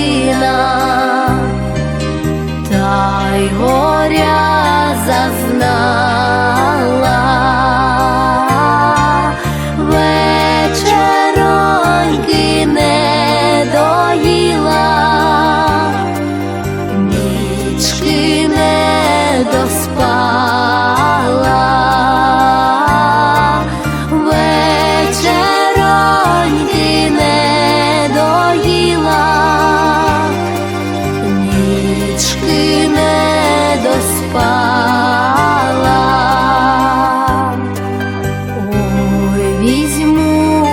দিলাম нічки не доспала, ой, візьму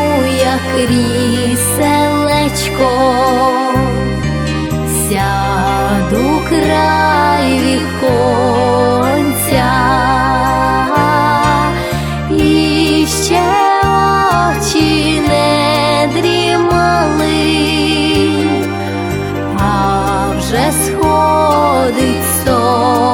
я кріселечко. Odyssey.